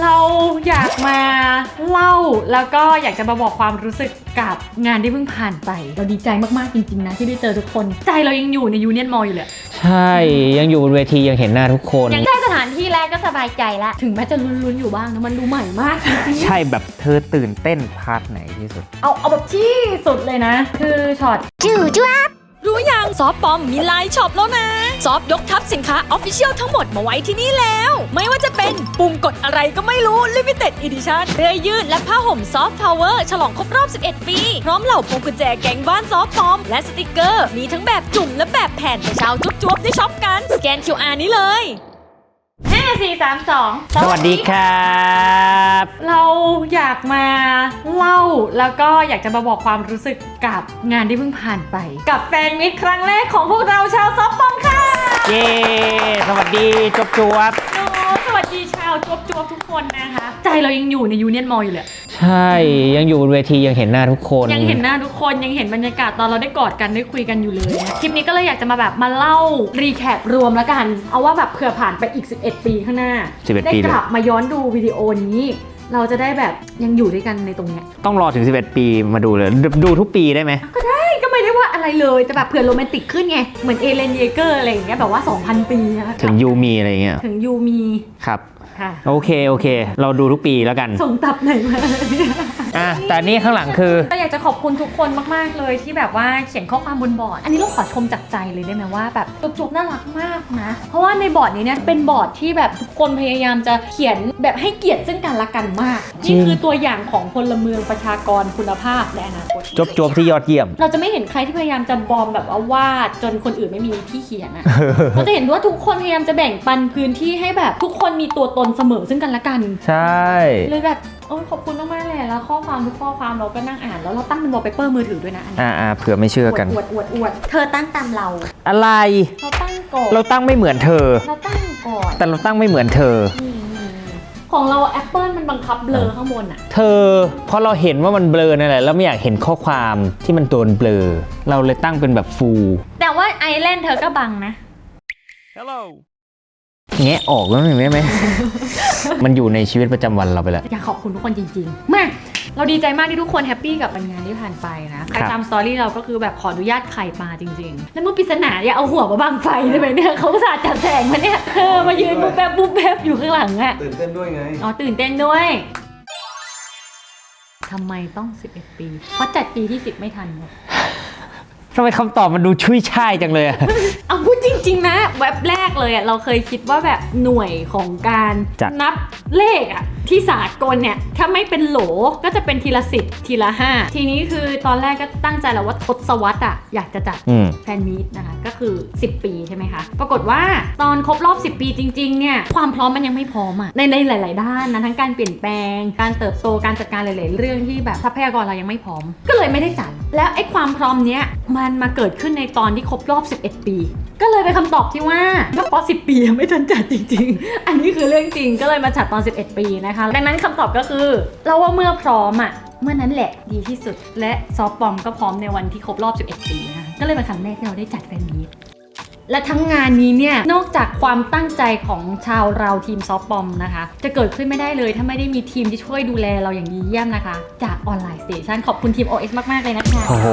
เราอยากมาเล่าแล้วก็อยากจะมาบอกความรู้สึกกับงานที่เพิ่งผ่านไป เราดีใจมากๆจริงๆนะที่ได้เจอทุกคน ใจเรายังอยู่ในยูเนียนมอลอยู่เลย ใช่ ยังอยู่บนเวทียังเห็นหน้าทุกคน ยังได้สถานที่แรกก็สบายใจละ ถึงแม้จะลุ้นๆอยู่บ้างนะมันดูใหม่มากจริงๆ ใช่แบบเธอตื่นเต้นพาร์ทไหนที่สุด เอาเอาแบบที่สุดเลยนะ คือช็อต รู้ยังซอฟปอมมีไลน์ช็อปแล้วนะ ซอฟยกทับสินค้าออฟฟิเชียลทั้งหมดมาไว้ที่นี่แล้ว ไม่ว่าจะเป็นปุ่มกดอะไรก็ไม่รู้ Limited Edition เสื้อยืดและผ้าห่มซอฟพาวเวอร์ฉลองครบรอบ 11 ปี พร้อมเหล่าพวงกุญแจแก๊งบ้านซอฟปอม และสติกเกอร์ มีทั้งแบบจุ่มและแบบแผ่นให้ชาวจุ๊บๆได้ช็อปกัน สแกน QR นี้เลย 5 4 3 2 สวัสดีครับ เราอยากมาเล่าแล้วก็อยากจะมาบอกความรู้สึกกับงานที่เพิ่งผ่านไป กับแฟนมิตรครั้งแรกของพวกเราชาวซอฟต์บอมค่ะ เย้ สวัสดีจบจวบโอ้ สวัสดีชาวจวบจวบทุกคนนะคะ ใจเรายังอยู่ในยูเนียนมอลอยู่เลยใช่ยังอยู่บนเวทียังเห็นหน้าทุกคน ยังเห็นหน้าทุกคนยังเห็นบรรยากาศตอนเราได้กอดกันได้คุยกันอยู่เลยนะคลิปนี้ก็เลยอยากจะมาแบบมาเล่ารีแคปรวมแล้วกัน เอาว่าแบบเผื่อผ่านไปอีก 11 ปีข้างหน้า 11ได้ปีเลกยลับมาย้อนดูวิดีโอนี้ เราจะได้แบบยังอยู่ด้วยกันในตรงเนี้ยต้องรอถึง 11 ปีมาดูเลยดูดูทุกปีได้ไหม ก็ได้ก็ไม่ได้ว่าอะไรเลยแต่แบบเผื่อโรแมนติกขึ้นไง เหมือนเอเลนเยเกอร์อะไรอย่างเงี้ยแบบว่า 2,000 ปีนะคะถึงยูมีอะไรเงี้ยถึงยูมีครับ ค่ะ โอเค โอเค เราดูทุกปีแล้วกัน ส่งตับไหนมาเนี่ย อะแต่นี่ข้างหลังคือ ก็อยากจะขอบคุณทุกคนมาก ๆ เลยที่แบบว่าเขียนข้อความบนบอร์ด อันนี้เราขอชมจากใจเลยได้ไหมว่าแบบจุกๆน่ารักมากนะ เพราะว่าในบอร์ดนี้เนี่ยเป็นบอร์ดที่แบบทุกคนพยายามจะเขียนแบบให้เกียรติซึ่งกันและกันมาก จริงนี่คือตัวอย่างของพลเมืองประชากรคุณภาพในอนาคต จบจวบที่ยอดเยี่ยม เราจะไม่เห็นใครที่พยายามจะบอมแบบว่าวาดจนคนอื่นไม่มีที่เขียนอะ เราจะเห็นว่าทุกคนพยายามจะแบ่งปันพื้นที่ให้แบบทุกคนมีตัวตนเสมอซึ่งกันและกัน ใช่ เลยแบบโอ้ยขอบคุณมากๆเลยแล้วข้อความทุกข้อความเราก็นั่งอ่าน แล้วเราตั้งเป็นวอลเปเปอร์มือถือด้วยนะอันนี้อ่าอ่าเผื่อไม่เชื่อกัน อวดอวดอวดเธอตั้งตามเรา อะไร เราตั้งก่อนเราตั้งไม่เหมือนเธอ เราตั้งก่อนแต่เราตั้งไม่เหมือนเธอ นี่นี่นี่ของเรา Apple มันบังคับเบลอข้างบนอะเธอเพราะเราเห็นว่ามันเบลอนั่นแหละแล้วไม่อยากเห็นข้อความที่มันโดนเบลอ เราเลยตั้งเป็นแบบฟูลแต่ว่าไอแลนด์เธอก็บังนะแงะออกแล้วหนึ่งได้ไหม มันอยู่ในชีวิตประจำวันเราไปแล้ว อยากขอบคุณทุกคนจริงๆ มาเราดีใจมากที่ทุกคนแฮปปี้กับงานที่ผ่านไปนะใครครับตามสตอรี่เราก็คือแบบขออนุญาตไข่มาจริงๆ แล้วเมื่อปริศนาอย่าเอาหัวมาบังไฟได้ไหมเนี่ยเขาอุตสาห์จัดแสงมาเนี่ยเธอมายืนบุบแบบบุบแบบอยู่ข้างหลังอะตื่นเต้นด้วยไง อ๋อตื่นเต้นด้วยทำไมต้อง 11 ปี เพราะจัดปีที่ 10 ไม่ทันไง ทำไมคำตอบมันดูชุยช่ายจังเลยอะ เอาพูดจริง ๆ นะ แว็บแรกเลยอะเราเคยคิดว่าแบบหน่วยของการจัด นับเลขอะที่สากลเนี่ย ถ้าไม่เป็นโหลก็จะเป็นทีละสิบทีละห้าทีนี้คือตอนแรกก็ตั้งใจแล้วว่าทศวรรษอะอยากจะจัดอืม แฟนมีตนะคะ ก็คือ 10 ปีใช่ไหมคะ ปรากฏว่าตอนครบรอบ 10 ปีจริงๆเนี่ยความพร้อมมันยังไม่พร้อมอะในในหลาย ๆ ด้านนะทั้งการเปลี่ยนแปลง การเติบโตการจัดการหลาย ๆ เรื่องที่แบบทรัพยากรเรายังไม่พร้อม ก็เลยไม่ได้จัด แล้วไอ้ความพร้อมเนี้ยมันมาเกิดขึ้นในตอนที่ครบรอบ 11 ปี ก็เลยเป็นคำตอบที่ว่าก็เพราะ10 ปียังไม่ทันจัดจริง ๆ อันนี้คือเรื่องจริงก็เลยมาจัดตอน 11 ปีนะคะดังนั้นคำตอบก็คือเราว่าเมื่อพร้อมอะเมื่อนั้นแหละดีที่สุด และซอฟต์บอมก็พร้อมในวันที่ครบรอบ 11 ปีนะคะก็เลยเป็นครั้งแรกที่เราได้จัดแฟนมีต และทั้งงานนี้เนี่ยนอกจากความตั้งใจของชาวเราทีมซอฟต์บอมนะคะ จะเกิดขึ้นไม่ได้เลยถ้าไม่ได้มีทีมที่ช่วยดูแลเราอย่างดีเยี่ยมนะคะ จากออนไลน์สเตชันขอบคุณทีม OS มาก ๆ เลยนะคะ โอ้โห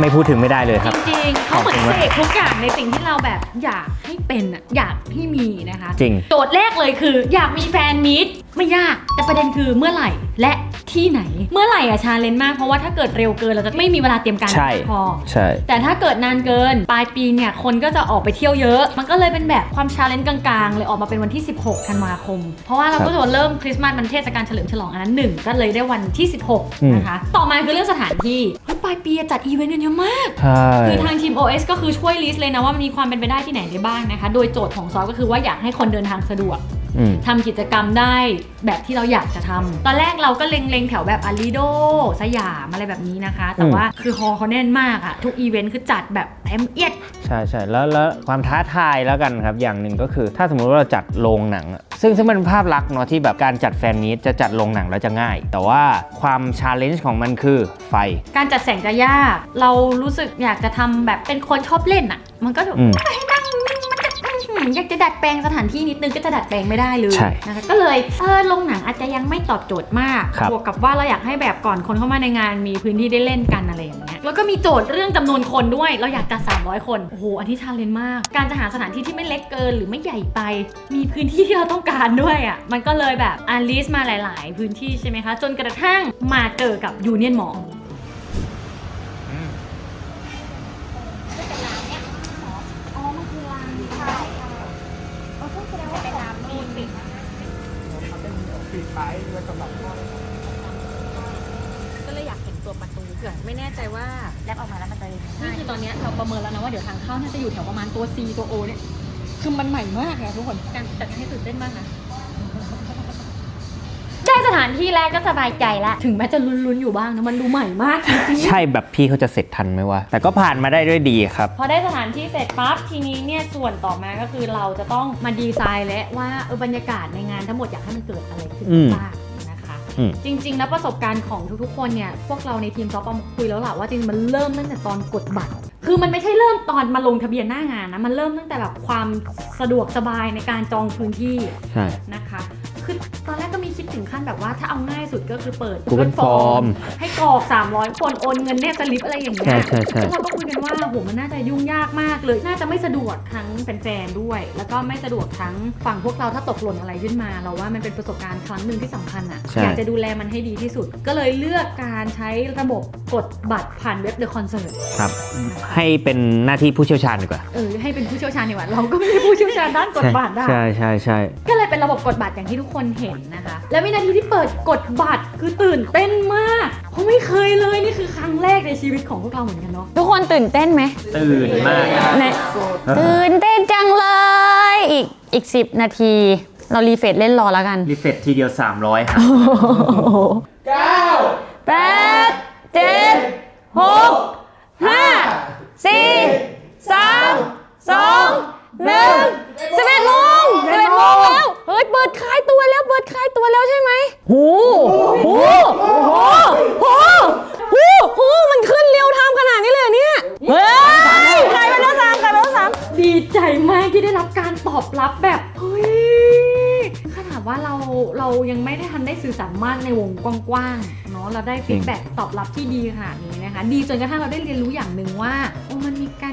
ไม่พูดถึงไม่ได้เลยคจรับริง ๆ เขาเหมือนขอบคุณเสมากกทุกอย่างในสิ่งที่เราแบบอยากให้เป็นอะอยากให้มีนะคะ จริง โจทย์แรกเลยคือ อยากมีแฟนมีตไม่ยากแต่ประเด็นคือเมื่อไหร่ และที่ไหน เมื่อไหร่อะชาเลนจ์มากเพราะว่าถ้าเกิดเร็วเกินเราจะไม่มีเวลาเตรียมการใช่มากพอ ใช่ แต่ถ้าเกิดนานเกิน ปลายปีเนี่ย คนก็จะออกไปเที่ยวเยอะ มันก็เลยเป็นแบบความชาเลนจ์กลางๆ เลยออกมาเป็นวันที่ 16 ธันวาคม เพราะว่าเราครับก็จะเริ่มคริสต์มาสมันเทศกาลเฉลิมฉลองอันนั้นหนึ่งก็เลยได้วันที่อืม16 นะคะ ต่อมาคือเรื่องสถานที่เฮ้ยปลายปีอะจัดอีเวนต์กันเยอะมาก ใช่ คือทางทีม OS ก็คือช่วยลิสต์เลยนะว่ามันมีความเป็นไปได้ที่ไหนได้บ้างนะคะ โดยโจทย์ของซอฟก็คือว่าอยากให้คนเดินทางสะดวก อืม ทำกิจกรรมได้แบบที่เราอยากจะทำตอนแรกเราก็เล็งๆ แถวแบบอารีโด สยามอะไรแบบนี้นะคะ แต่อืม ว่าคือฮอลล์เขาแน่นมากอะทุกอีเวนต์คือจัดแบบเต็มเอียด ใช่ใช่แล้วแล้วความท้าทายแล้วกันครับ อย่างหนึ่งก็คือ ถ้าสมมุติว่าเราจัดโรงหนังอะซึ่งซึ่งมันเป็นภาพลักษณ์เนาะที่แบบการจัดแฟนมีตจะจัดโรงหนังแล้วจะง่าย แต่ว่าความชาเลนจ์ของมันคือไฟ การจัดแสงจะยาก เรารู้สึกอยากจะทำแบบเป็นคนชอบเล่นอะมันก็แบบอืม ให้ หืนังอยากจะดัดแปลงสถานที่นิดนึงก็จะดัดแปลงไม่ได้เลยใช่นะคะก็เลยเออโรงหนังอาจจะยังไม่ตอบโจทย์มากครับ บวกกับว่าเราอยากให้แบบก่อนคนเข้ามาในงานมีพื้นที่ได้เล่นกันอะไรอย่างเงี้ยแล้วก็มีโจทย์เรื่องจำนวนคนด้วย เราอยากจัด300 คนโอ้โหอันที่ชาเลนจ์มาก การจะหาสถานที่ที่ไม่เล็กเกินหรือไม่ใหญ่ไป มีพื้นที่ที่เราต้องการด้วยอะมันก็เลยแบบอันลิสมาหลาย ๆ พื้นที่ใช่ไหมคะ จนกระทั่งมาเจอกับยูเนียนมออ๋อ เผื่อไม่แน่ใจว่าแลบออกมาแล้วมันจะนี่คือตอนเนี้ยเราประเมินแล้วนะว่าเดี๋ยวทางเข้าน่าจะอยู่แถวประมาณตัว C ตัว O เนี่ย คือมันใหม่มากนะทุกคน การจัดงานให้ตื่นเต้นมากนะ ได้สถานที่แรกก็สบายใจละ ถึงแม้จะลุ้นๆอยู่บ้างนะมันดูใหม่มากจริงๆ ใช่แบบพี่เขาจะเสร็จทันไหมวะ แต่ก็ผ่านมาได้ด้วยดีครับ พอได้สถานที่เสร็จปั๊บทีนี้เนี่ยส่วนต่อมาก็คือเราจะต้องมาดีไซน์และว่าเออบรรยากาศในงานทั้งหมดอยากให้มันเกิดอะไรขึ้นอืม บ้างนะคะอืม จริงๆแล้วประสบการณ์ของทุกๆ คนเนี่ยพวกเราในทีมซอฟต์มาคุยแล้วแหละว่าจริงๆมันเริ่มตั้งแต่ตอนกดบัตร คือมันไม่ใช่เริ่มตอนมาลงทะเบียนหน้างานนะ มันเริ่มตั้งแต่แบบความสะดวกสบายในการจองพื้นที่ใช่นะคะ แบบว่าถ้าเอาง่ายสุดก็คือเปิด Google Form ให้กรอก 300 คนโอนเงินแนบสลิปอะไรอย่างเงี้ยใช่ใช่ใช่แล้วเราก็คุยกันว่าโหมันน่าจะยุ่งยากมากเลย น่าจะไม่สะดวกทั้งแฟนๆด้วย แล้วก็ไม่สะดวกทั้งฝั่งพวกเราถ้าตกหล่นอะไรขึ้นมา เราว่ามันเป็นประสบการณ์ครั้งหนึ่งที่สำคัญอะใช่อยากจะดูแลมันให้ดีที่สุด ก็เลยเลือกการใช้ระบบกดบัตรผ่านเว็บ The Concert ครับ ให้เป็นหน้าที่ผู้เชี่ยวชาญดีกว่าเออให้เป็นผู้เชี่ยวชาญดีกว่าเราก็ไม่ใช่ผู้เชี่ยวชาญด้านกดบัตรได้ ใช่ใช่ใช่ ก็เลยเป็นระบบกดบัตรอย่างที่ทุกคนเห็นนะคะ และวินาทีที่เปิดกดบัตรคือตื่นเต้นมาก เพราะไม่เคยเลยนี่คือครั้งแรกในชีวิตของพวกเราเหมือนกันเนาะทุกคนตื่นเต้นไหมตื่นมากในตื่นเต้นจังเลย อีกอีกสิบนาที เรารีเฟรชเล่นรอแล้วกัน รีเฟรชทีเดียว 300ครับแปดเจ็ดหกห้าสี่สามสอง หนึ่งสิบเอ็ดโมงสิบเอ็ดโมงแล้ว เฮ้ย เปิดขายตัวแล้ว เปิดขายตัวแล้วใช่ไหมโหโหโหโหโหโหมันขึ้นเร็วทำขนาดนี้เลยเหรอเนี่ย เฮ้ยขายไปแล้วสามขายไปแล้วสาม ดีใจมากที่ได้รับการตอบรับแบบ เฮ้ย ขนาดว่าเราเรายังไม่ได้ทันได้สื่อสารมากในวงกว้างๆเนาะเราได้ฟีดแบ็กตอบรับที่ดีขนาดนี้นะคะ ดีจนกระทั่งเราได้เรียนรู้อย่างหนึ่งว่าโอ้มันมีการ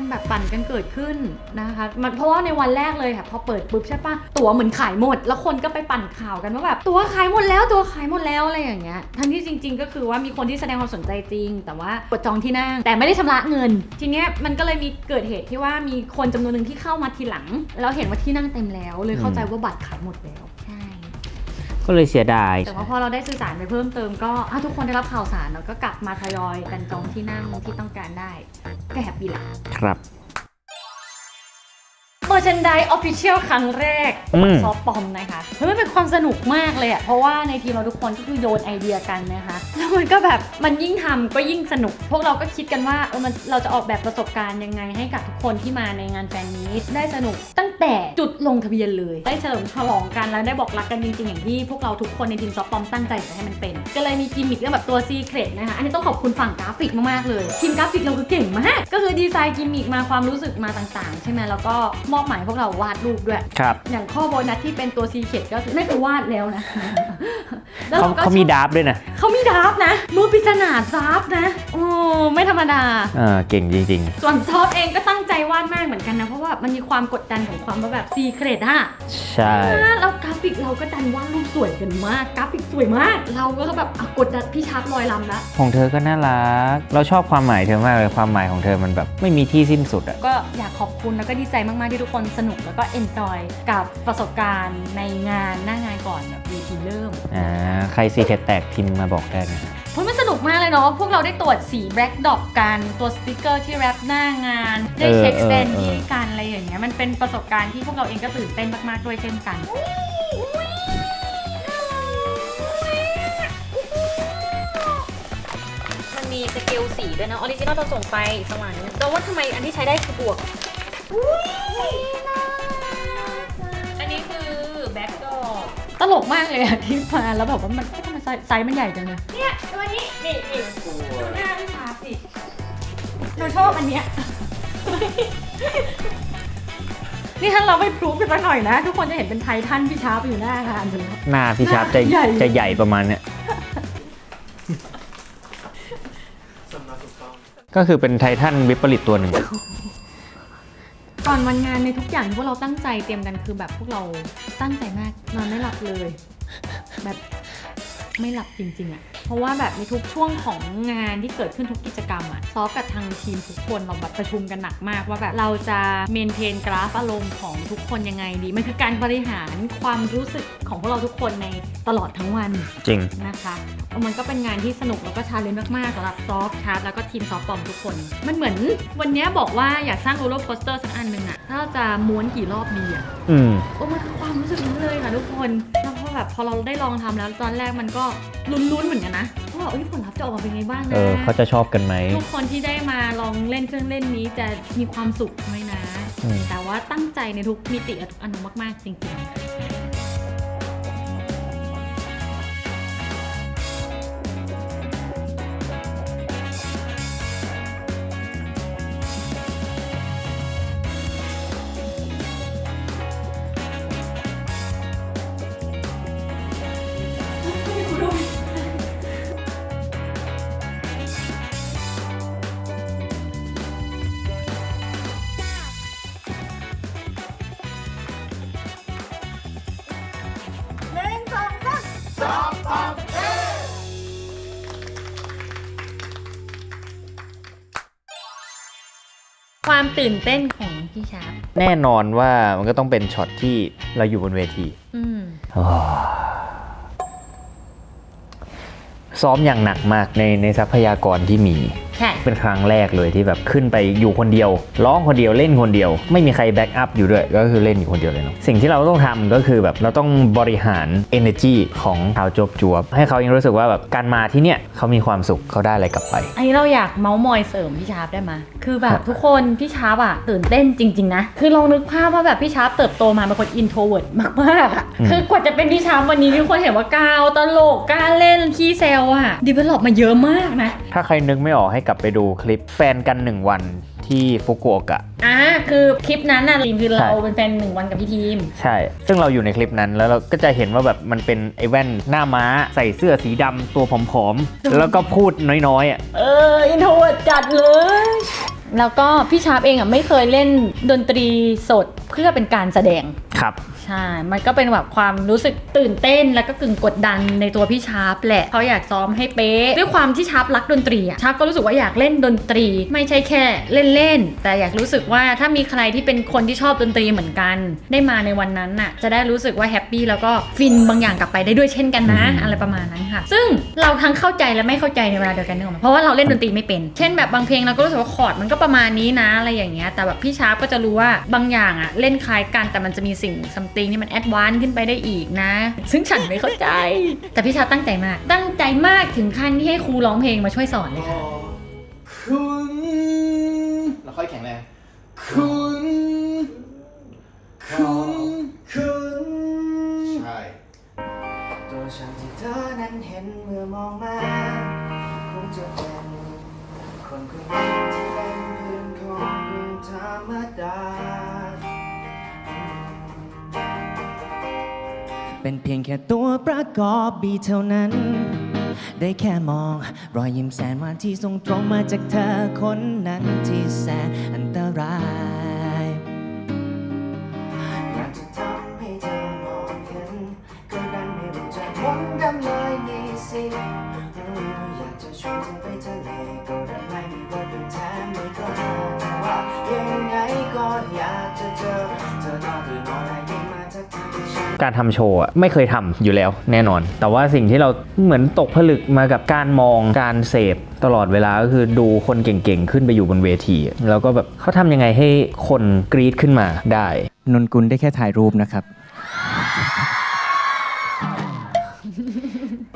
แบบปั่นกันเกิดขึ้นนะคะมันเพราะว่าในวันแรกเลยค่ะพอเปิดปุ๊บใช่ปะตั๋วเหมือนขายหมด แล้วคนก็ไปปั่นข่าวกันว่าแบบตั๋วขายหมดแล้วตั๋วขายหมดแล้วอะไรอย่างเงี้ยทั้งที่จริง ๆ ก็คือว่ามีคนที่แสดงความสนใจจริง แต่ว่ากดจองที่นั่ง แต่ไม่ได้ชำระเงิน ทีเนี้ยมันก็เลยมีเกิดเหตุที่ว่ามีคนจำนวนหนึ่งที่เข้ามาทีหลัง แล้วเห็นว่าที่นั่งเต็มแล้ว เลยเข้าใจว่าบัตรขายหมดแล้วใช่ ก็เลยเสียดายแต่ว่าพอเราได้สื่อสารไปเพิ่มเติมก็อะทุกคนได้รับข่าวสารแล้วก็กลับมาทยอยกันจองที่นั่งที่ต้องการได้ก็แฮปปี้ละครับ เมอร์ชันไดออฟฟิเชียลครั้งแรกอืม ซอฟปอมนะคะเฮ้ยมันเป็นความสนุกมากเลยอะเพราะว่าในทีมเราทุกคนก็คือโยนไอเดียกันนะคะ แล้วมันก็แบบมันยิ่งทำก็ยิ่งสนุก พวกเราก็คิดกันว่าเออมันเราจะออกแบบประสบการณ์ยังไงให้กับทุกคนที่มาในงานแฟนมีตได้สนุก ตั้งแต่จุดลงทะเบียนเลย ได้เฉลิมฉลองกันแล้วได้บอกรักกันจริงๆอย่างที่พวกเราทุกคนในทีมซอฟปอมตั้งใจจะให้มันเป็น ก็เลยมีกิมมิคเรื่องแบบตัวซีเครตนะคะ อันนี้ต้องขอบคุณฝั่งกราฟิกมากๆเลย ทีมกราฟิกเราคือเก่งมาก ก็คือดีไซน์กิมมิคมาความรู้สึกมาต่างๆ ใช่ไหมแล้วก็มอบหมายพวกเราวาดรูปด้วย ครับ อย่างข้อโบนัสที่เป็นตัวซีเครตก็คือไม่ไปวาดแล้วนะแล้วเขาก็เขามีดาร์ฟด้วยนะเขามีดราฟต์นะ มือปริศนาดราฟต์นะ โอ้ไม่ธรรมดา เออเก่งจริง ส่วนซอฟเองก็ตั้งใจวาดมากเหมือนกันนะ เพราะว่ามันมีความกดดันของความว่าแบบซีเครตอะๆ ใช่ แล้วกราฟิกเราก็ดันวาดรูปสวยกันมาก กราฟิกสวยมาก เราก็แบบอะกดดันพี่ชาร์ปลอยลำละของเธอก็น่ารัก เราชอบความหมายเธอมากเลย ความหมายของเธอมันแบบ ไม่มีที่สิ้นสุดอะ ก็อยากขอบคุณแล้วก็ดีใจมากๆที่ทุกคนสนุกแล้วก็เอนจอยกับประสบการณ์ในงานหน้างานก่อนแบบเวทีเริ่มอ่าใครซีเทแตกพิมพ์มาบอกได้นะเพราะมันสนุกมากเลยเนาะพวกเราได้ตรวจสีแบล็กดอปกันตัวสติกเกอร์ที่แรปหน้างาน ได้เช็คเออสเออแตนเออดี้กันอะไรอย่างเงี้ยมันเป็นประสบการณ์ที่พวกเราเองก็ตื่นเต้นมากๆด้วยเช่นกัน มันมีสเกลสีด้วยนะออริจินอลเราส่งไปสว่างเราว่าทำไมอันที่ใช้ได้คือบวก อันนี้คือแบ็กดอตลกมากเลยอะที่มาแล้วแบบว่ามันทำไมไซส์ไซส์มันใหญ่จังเลยเนี่ยตัวนี้นี่นี่ดูหน้าพี่ชาสิหนูชอบอันเนี้ย นี่ถ้าเราไปพรูฟกันสักหน่อยนะ ทุกคนจะเห็นเป็นไททันพี่ชาร์ปอยู่หน้างานเลยหน้าพี่ชาร์ปจะใหญ่ จะใหญ่ประมาณเนี้ยก็คือเป็นไททันวิปริตตัวหนึ่งก่ อนวันงานในทุกอย่างที่พวกเราตั้งใจเตรียมกันคือแบบพวกเราตั้งใจมากนอนไม่หลับเลย แบบไม่หลับจริงๆอะ เพราะว่าแบบในทุกช่วงของงานที่เกิดขึ้นทุกกิจกรรมอะซอฟกับทางทีมทุกคนเราแบบประชุมกันหนักมาก ว่าแบบเราจะเมนเทนกราฟอารมณ์ของทุกคนยังไงดี มันคือการบริหารความรู้สึกของพวกเราทุกคนในตลอดทั้งวันจริงนะคะมันก็เป็นงานที่สนุกแล้วก็ชาเลนจ์มากๆสำหรับซอฟชาร์ตแล้วก็ทีมซอฟปอมทุกคน มันเหมือนวันเนี้ยบอกว่าอยากสร้างโรลเลอร์โคสเตอร์สักอันหนึ่งอะถ้าจะม้วนกี่รอบดีอะอืมโอ้มันคือความรู้สึกนั้นเลยค่ะทุกคน แล้วพอแบบพอเราได้ลองทำแล้วตอนแรกมันก็ลุ้นๆเหมือนกันนะว่าเอ้ยผลลัพธ์จะออกมาเป็นไงบ้างเอนะอเขาจะชอบกันไหมทุกคนที่ได้มาลองเล่นเครื่องเล่นนี้จะมีความสุขไหมนะอืมแต่ว่าตั้งใจในทุกมิติและทุกอนุมากๆจริงๆ ตื่นเต้นของพี่ชาร์ปแน่นอนว่ามันก็ต้องเป็นช็อตที่เราอยู่บนเวทีอืมซ้อมอย่างหนักมากในในทรัพยากรที่มีใช่ เป็นครั้งแรกเลยที่แบบขึ้นไปอยู่คนเดียว ร้องคนเดียวเล่นคนเดียว ไม่มีใครแบ็กอัพอยู่ด้วย ก็คือเล่นอยู่คนเดียวเลยเนาะสิ่งที่เราต้องทำก็คือแบบเราต้องบริหาร energy ของชาวจวบจวบให้เขายังรู้สึกว่าแบบการมาที่เนี่ยเขามีความสุขเขาได้อะไรกลับไป อันนี้เราอยากเมาส์มอยเสริมพี่ชาร์ปได้ไหมคือแบบทุกคนพี่ชาร์ปอะตื่นเต้นจริง ๆ นะ คือลองนึกภาพว่าแบบพี่ชาร์ปเติบโตมาเป็นคนอินโทรเวิร์ดมากๆอะอืมคือกว่าจะเป็นพี่ชาร์ปวันนี้ที่ทุกคนเห็นว่ากาวตลกกล้าเล่นขี้เซลอะดีเวลลอปมาเยอะมากนะถ้าใครนึกไม่ออกให้กลับไปดูคลิปแฟนกันหนึ่งวันที่ฟุกุโอกะ อ่าคือคลิปนั้นน่ะคือเราใช่เป็นแฟนหนึ่งวันกับพี่ทีม ใช่ ซึ่งเราอยู่ในคลิปนั้นแล้วเราก็จะเห็นว่าแบบมันเป็นไอ้แว่นหน้าม้าใส่เสื้อสีดำตัวผอมๆ แล้วก็พูดน้อยๆอะเอออินโทรเวิร์ดจัดเลย แล้วก็พี่ชาร์ปเองอะไม่เคยเล่นดนตรีสดเพื่อเป็นการแสดง ครับ ใช่ มันก็เป็นแบบความรู้สึกตื่นเต้นแล้วก็กึ่งกดดันในตัวพี่ชาร์ปแหละเขาอยากซ้อมให้เป๊ะด้วยความที่ชาร์ปรักดนตรีอะชาร์ปก็รู้สึกว่าอยากเล่นดนตรี ไม่ใช่แค่เล่นๆแต่อยากรู้สึกว่าถ้ามีใครที่เป็นคนที่ชอบดนตรีเหมือนกัน ได้มาในวันนั้นน่ะจะได้รู้สึกว่าแฮปปี้แล้วก็ฟินบางอย่างกลับไปได้ด้วยเช่นกันนะอืมอะไรประมาณนั้นค่ะ ซึ่งเราทั้งเข้าใจและไม่เข้าใจในเวลาเดียวกันนึกออกไหมเพราะว่าเราเล่นดนตรีไม่เป็น เช่นแบบบางเพลงเราก็รู้สึกว่าคอร์ดมันก็ประมาณนี้นะอะไรอย่างเงี้ยแต่แบบพี่ชาร์ปก็จะรู้ว่าบางอย่างอะเล่นคล้ายกันแต่มันจะมีสิ่งซัมติงที่มันแอดวานซ์ขึ้นไปได้อีกนะ ซึ่งฉันไม่เข้าใจ แต่พี่ชาร์ปตั้งใจมาก ตั้งใจมากถึงขั้นที่ให้ครูร้องเพลงมาช่วยสอนเลยค่ะ คุณแล้วค่อยแข็งแรงคุณคุณคุณใช่ ตัวฉันที่เธอนั้นเห็นเมื่อมองมา เป็นเพียงแค่ตัวประกอบบีเท่านั้น ได้แค่มอง รอยยิ้มแสนหวานที่ส่งตรงมาจากเธอคนนั้นที่แสนอันตรายอยากจะทำให้เธอมองเห็นก็ดันไม่รู้จะมนต์ดำเลยนี่สิอยากจะชวนเธอไปทะเลก็ดันไม่มีวันเป็นแทนไม่กล้าแต่ว่ายังไงก็อยากจะเจอ การทำโชว์อะไม่เคยทำอยู่แล้วแน่นอน แต่ว่าสิ่งที่เราเหมือนตกผลึกมากับการมองการเสพตลอดเวลาก็คือดูคนเก่งๆ ขึ้นไปอยู่บนเวที แล้วก็แบบเขาทำยังไงให้คนกรี๊ดขึ้นมาได้ นนกุลได้แค่ถ่ายรูปนะครับ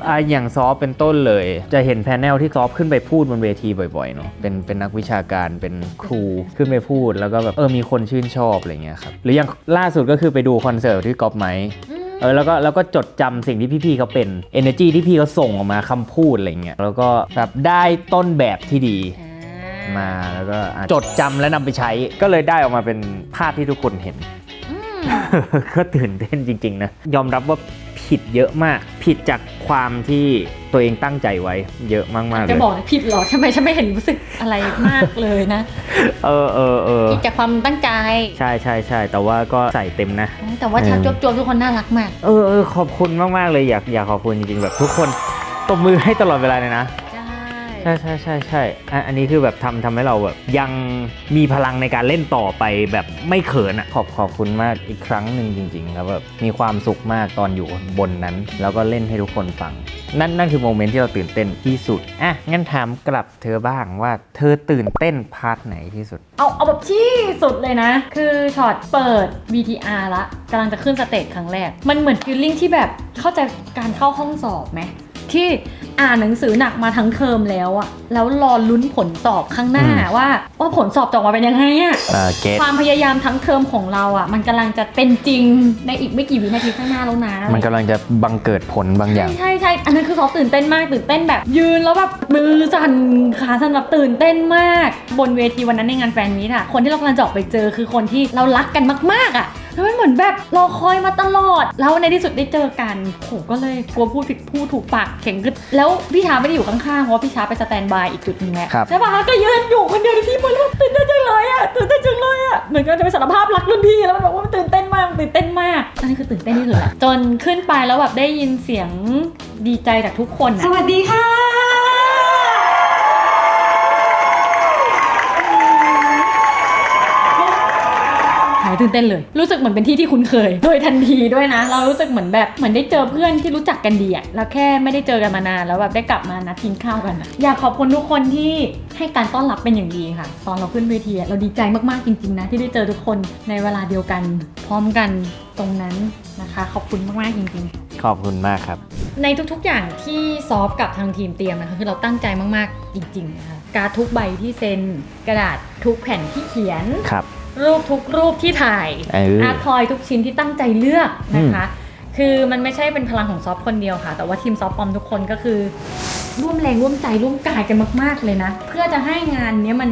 อะอย่างซอฟเป็นต้นเลย จะเห็นแพนเนลที่ซอฟขึ้นไปพูดบนเวทีบ่อยๆเนาะเป็นเป็นนักวิชาการเป็นครูขึ้นไปพูด แล้วก็แบบเออมีคนชื่นชอบอะไรเงี้ยครับหรืออย่างล่าสุดก็คือไปดูคอนเสิร์ตที่กอล์ฟไมค์เออแล้วก็แล้วก็จดจำสิ่งที่พี่ๆเขาเป็น energy ที่พี่เขาส่งออกมาคำพูดอะไรเงี้ยแล้วก็แบบได้ต้นแบบที่ดีมาแล้วก็อะจดจำและนำไปใช้ก็เลยได้ออกมาเป็นภาพที่ทุกคนเห็น ก็ตื่นเต้นจริง ๆ นะ ยอมรับว่า ผิดเยอะมาก ผิดจากความที่ตัวเองตั้งใจไว้เยอะมากๆเลจะยบอกนะผิดเหรอทำไมฉันไม่เห็นรู้สึกอะไรมากเลยนะเออเออเออผิดจากความตั้งใจ ใช่ใช่ใช่แต่ว่าก็ใส่เต็มนะ แต่ว่าชาวเออจวบๆทุกคนน่ารักมาก เออเออขอบคุณมาก ๆ เลยอยากอยากขอบคุณจริง ๆ แบบทุกคนตบมือให้ตลอดเวลาเลยนะ ใช่ใช่ใช่ใช่ใช่อะอันนี้คือแบบทำทำให้เราแบบยังมีพลังในการเล่นต่อไปแบบไม่เขินอะขอบขอบคุณมากอีกครั้งหนึ่งจริงๆครับแบบมีความสุขมากตอนอยู่บนนั้น แล้วก็เล่นให้ทุกคนฟัง นั่นนั่นคือโมเมนต์ที่เราตื่นเต้นที่สุดอะงั้นถามกลับเธอบ้างว่าเธอตื่นเต้นพาร์ทไหนที่สุด เอาเอาแบบที่สุดเลยนะ คือช็อตเปิด VTR ละกำลังจะขึ้นสเตจครั้งแรก มันเหมือนฟีลลิ่งที่แบบเข้าใจการเข้าห้องสอบไหม ที่อ่านหนังสือหนักมาทั้งเทอมแล้วอะแล้วรอลุ้นผลสอบข้างหน้าอืมว่าว่าผลสอบจะออกมาเป็นยังไงอะเออเกตความพยายามทั้งเทอมของเราอะมันกำลังจะเป็นจริงในอีกไม่กี่วินาทีข้างหน้าแล้วนะมันกำลังจะบังเกิดผลบางอย่าง ใช่ใช่ใช่อันนั้นคือเขาตื่นเต้นมากตื่นเต้นแบบ ยืนแล้วแบบมือสั่นขาสั่นแบบตื่นเต้นมาก บนเวทีวันนั้นในงานแฟนมีตอะคนที่เรากำลังจะออกไปเจอคือคนที่เรารักกันมากๆอะ แล้วมันเหมือนแบบรอคอยมาตลอด แล้วในที่สุดได้เจอกันโหก็เลยกลัวพูดผิดพูดถูกปากแข็งกึดแล้วพี่ช้าไม่ได้อยู่ข้างๆเพราะว่าพี่ช้าไปสแตนบายอีกจุดหนึงแหละครับใช่ปะก็ยืนอยู่คนเดียวในที่มันแล้วตื่นเต้นจังเลยอะตื่นเต้นจังเลยอะเหมือนกันจะไปสารภาพรักรุ่นพี่แล้วมันบอกว่ามันตื่นเต้นมากมันตื่นเต้นมากอันนี้คือตื่นเต้นที่สุดแหละจนขึ้นไปแล้วแบบได้ยินเสียงดีใจจากทุกคนอะสวัสดีค่ะ หายตื่นเต้นเลย รู้สึกเหมือนเป็นที่ที่คุ้นเคย โดยทันทีด้วยนะ เรารู้สึกเหมือนแบบเหมือนได้เจอเพื่อนที่รู้จักกันดีอะแล้วแค่ไม่ได้เจอกันมานานแล้วแบบได้กลับมานะกินข้าวกันอะอยากขอบคุณทุกคนที่ให้การต้อนรับเป็นอย่างดีค่ะ ตอนเราขึ้นเวทีอะเราดีใจมากๆจริงๆนะที่ได้เจอทุกคนในเวลาเดียวกัน พร้อมกันตรงนั้นนะคะ ขอบคุณมากๆจริงๆ ขอบคุณมากครับ ในทุกๆ อย่างที่ซอฟกับทางทีมเตรียมนะคะคือเราตั้งใจมากๆ จริงๆนะคะการดทุกใบที่เซ็น กระดาษทุกแผ่นที่เขียน ครับ รูปทุกรูปที่ถ่ายเออออาร์ตทอยทุกชิ้นที่ตั้งใจเลือกนะคะ คือมันไม่ใช่เป็นพลังของซอฟคนเดียวค่ะ แต่ว่าทีมซอฟปอมทุกคนก็คือ ร่วมแรงร่วมใจร่วมกายกันมาก ๆเลยนะ เพื่อจะให้งานเนี้ยมัน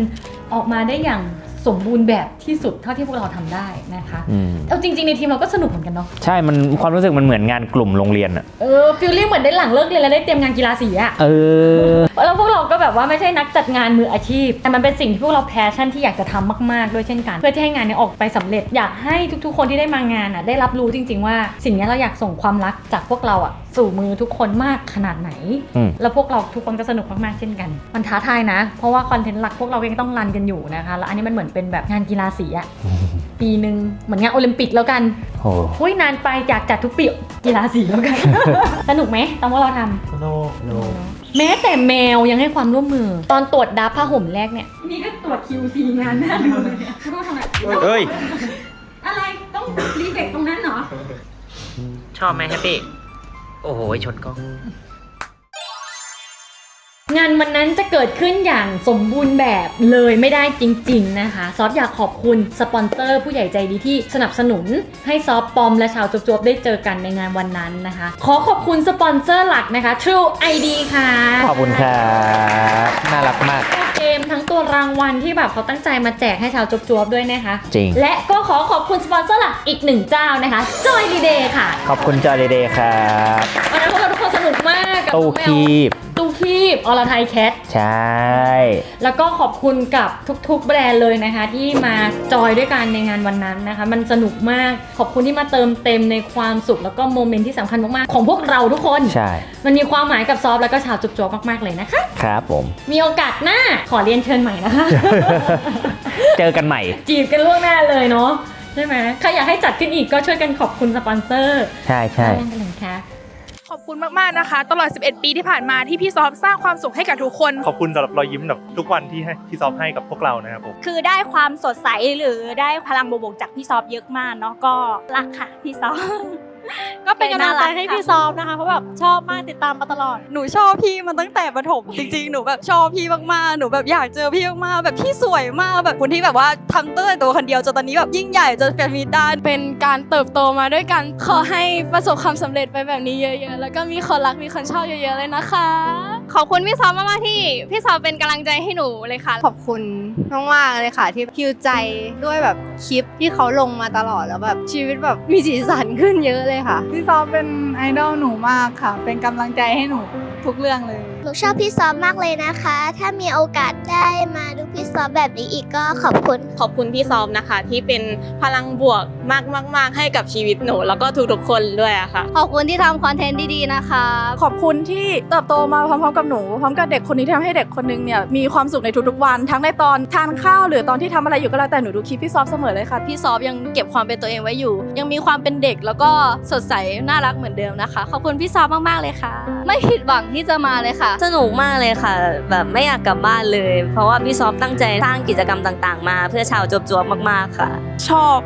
ออกมาได้อย่าง สมบูรณ์แบบที่สุดเท่าที่พวกเราทำได้นะคะอืมเอาจริง ๆ ในทีมเราก็สนุกเหมือนกันเนาะใช่มันความรู้สึกมันเหมือนงานกลุ่มโรงเรียนอะเออฟิลลิ่งเหมือนได้หลังเลิกเรียนแล้วได้เตรียมงานกีฬาสีอะเออแล้วพวกเราก็แบบว่าไม่ใช่นักจัดงานมืออาชีพ แต่มันเป็นสิ่งที่พวกเราแพชชั่นที่อยากจะทำมากๆด้วยเช่นกัน เพื่อที่ให้งานเนี้ออกไปสำเร็จอยากให้ทุกๆ คนที่ได้มางานอะได้รับรู้จริง ๆ ว่าสิ่งนี้เราอยากส่งความรักจากพวกเราอะสู่มือทุกคนมากขนาดไหน อืม แล้วพวกเราทุกคนก็สนุกมากๆเช่นกัน มันท้าทายนะ เพราะว่าคอนเทนต์หลักพวกเรายังต้องรันกันอยู่นะคะ แล้วอันนี้มันเหมือนเป็นแบบงานกีฬาสีอะปีหนึ่งเหมือนงานโอลิมปิกแล้วกันโอ้หุ้ยนานไปอยากจัดทุกปีกีฬาสีแล้วกัน สนุกไหมตอนว่าเราทำ โนโนแม้แต่แมวยังให้ความร่วมมือ ตอนตรวจดับผ้าห่มแรกเนี่ย นี่ก็ตรวจ QC งานหน้าดูเลยเนี่ยต้องทำอะไรเอ้ย อะไรต้องรีเฟกตรงนั้นเหรอ ชอบไหมแฮปปี้ โอ้โหชนกล้อง งานวันนั้นจะเกิดขึ้นอย่างสมบูรณ์แบบเลยไม่ได้จริง ๆ นะคะ ซอฟอยากขอบคุณสปอนเซอร์ผู้ใหญ่ใจดีที่สนับสนุน ให้ซอฟปอมและชาวจวบๆได้เจอกันในงานวันนั้นนะคะ ขอขอบคุณสปอนเซอร์หลักนะคะ True ID ค่ะขอบคุณครับน่ารักมากเกมทั้งตัวรางวัลที่แบบเขาตั้งใจมาแจกให้ชาวจวบๆด้วยนะคะ จริง และก็ขอขอบคุณสปอนเซอร์หลักอีกหนึ่งเจ้านะคะ Joy d Day ค่ะ ขอบคุณจอร์เดย์ครับ กมากกับตู้น้องแมวคีบ ตู้คีบอรไทยแคท ใช่ แล้วก็ขอบคุณกับทุกๆ แบรนด์เลยนะคะ ที่มาจอยด้วยกันในงานวันนั้นนะคะ มันสนุกมากขอบคุณที่มาเติมเต็มในความสุขแล้วก็โมเมนต์ที่สำคัญมากๆ ของพวกเราทุกคน ใช่ มันมีความหมายกับซอฟแล้วก็ชาวจุบจวบมากๆเลยนะคะ ครับผม มีโอกาสหน้าขอเรียนเชิญใหม่นะคะ เจอกันใหม่ จีบกันล่วงหน้าเลยเนาะใช่ไหมใครอยากให้จัดขึ้นอีกก็ช่วยกันขอบคุณสปอนเซอร์ใช่ใช่ได้กันเลยค่ะ ขอบคุณมากๆนะคะ ตลอด 11 ปีที่ผ่านมาที่พี่ซอฟสร้างความสุขให้กับทุกคน ขอบคุณสำหรับรอยยิ้มแบบทุกวันที่ให้ที่ซอฟให้กับพวกเรานะครับผมคือได้ความสดใสหรือได้พลังบวกๆจากพี่ซอฟเยอะมากเนาะก็รักค่ะพี่ซอฟ ก็เป็นกำลังใจให้พี่ซอฟนะคะเพราะแบบชอบมากติดตามมาตลอด หนูชอบพี่มาตั้งแต่ประถมจริงๆ หนูแบบชอบพี่มากๆ หนูแบบอยากเจอพี่มากๆ แบบพี่สวยมากแบบคนที่แบบว่าทำตั้งแต่ตัวคนเดียวจนตอนนี้แบบยิ่งใหญ่จนแฟนมีตได้เป็นการเติบโตมาด้วยกันขอให้ประสบความสำเร็จไปแบบนี้เยอะ ๆ แล้วก็มีคนรักมีคนชอบเยอะ ๆ เลยนะคะ ขอบคุณพี่ซอฟมากๆที่พี่ซอฟเป็นกำลังใจให้หนูเลยค่ะ ขอบคุณมากๆเลยค่ะ ที่ฮิวใจด้วยแบบคลิปที่เขาลงมาตลอดแล้วแบบชีวิตแบบมีสีสันขึ้นเยอะเลยค่ะ พี่ซอฟเป็นไอดอลหนูมากค่ะ เป็นกำลังใจให้หนูทุกเรื่องเลย หนูชอบพี่ซอฟมากเลยนะคะ ถ้ามีโอกาสได้มาดูพี่ซอฟแบบนี้อีกก็ขอบคุณ ขอบคุณพี่ซอฟนะคะ ที่เป็นพลังบวกมากมากๆให้กับชีวิตหนู แล้วก็ทุกๆคนด้วยอะค่ะ ขอบคุณที่ทำคอนเทนต์ดีๆนะคะ ขอบคุณที่เติบโตมาพร้อมๆกับหนู พร้อมกับเด็กคนนี้ที่ทำให้เด็กคนนึงเนี่ยมีความสุขในทุกๆวัน ทั้งในตอนทานข้าวหรือตอนที่ทำอะไรอยู่ก็แล้วแต่หนูดูคลิปพี่ซอฟเสมอเลยค่ะพี่ซอฟยังเก็บความเป็นตัวเองไว้อยู่ ยังมีความเป็นเด็กแล้วก็สดใสน่ารักเหมือนเดิมนะคะ ขอบคุณพี่ซอฟมากๆเลยค่ะ ไม่ผิดหวังที่จะมาเลยค่ะสนุกมากเลยค่ะ แบบไม่อยากกลับบ้านเลย เพราะว่าพี่ซอฟตั้งใจสร้างกิจกรรมต่างๆ มา เพื่อชาวจวบๆมากๆค่ะ ชอบ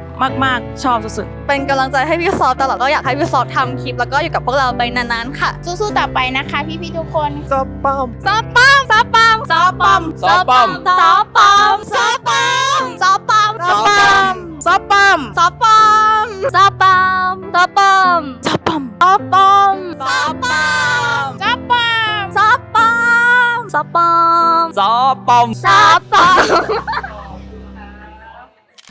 มากๆ ชอบสุดๆ เป็นกำลังใจให้พี่ซอฟตลอดก็อยากให้พี่ซอฟทำคลิป แล้วก็อยู่กับพวกเราไปนานๆค่ะ สู้ๆต่อไปนะคะ พี่ๆทุกคนซอฟปอมซอฟปอมซอฟปอมซอฟปอมซอฟปอมซอฟปอมซอฟปอมซอฟปอมซอฟปอมซอฟปอมซอฟปอมซอฟปอมซอฟปอมซอฟปอมซอฟปอมซอฟปอมซอฟปอมซอฟปอม ซอฟปอมซอฟปอมซอฟปอม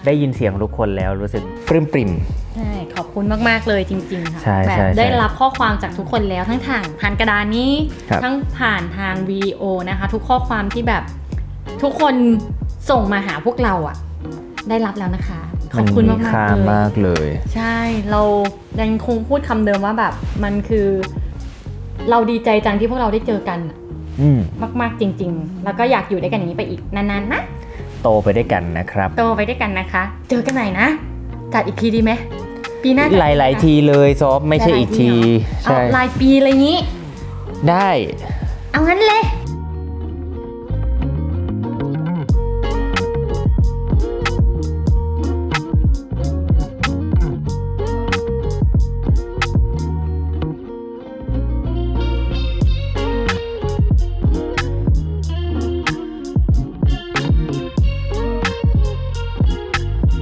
ได้ยินเสียงทุกคนแล้วรู้สึกปลื้มปริ่มใช่ขอบคุณมาก ๆ เลยจริง ๆ ค่ะใช่แบใช่บได้ใช่รับข้อความจากทุกคนแล้วทั้งทางผ่านกระดานนี้ครับทั้งผ่านทางวิดีโอนะคะ ทุกข้อความที่แบบทุกคนส่งมาหาพวกเราอะได้รับแล้วนะคะ ขอบคุณมากค่าๆเลยมากเลย ใช่เรายังคงพูดคำเดิมว่าแบบมันคือ เราดีใจจังที่พวกเราได้เจอกันอื มมากๆจริง ๆ แล้วก็อยากอยู่ด้วยกันอย่างนี้ไปอีกนานๆนะ โตไปด้วยกันนะครับ โตไปด้วยกันนะคะ เจอกันไหนนะจัดอีกทีดีไหมปีหน้าจัดหลาย ๆ ทีเลยซอฟไม่ใช่อีกทีหลายๆเนอะเอาใช่ รายปีอะไรอย่างนี้ ได้ เอางั้นเลย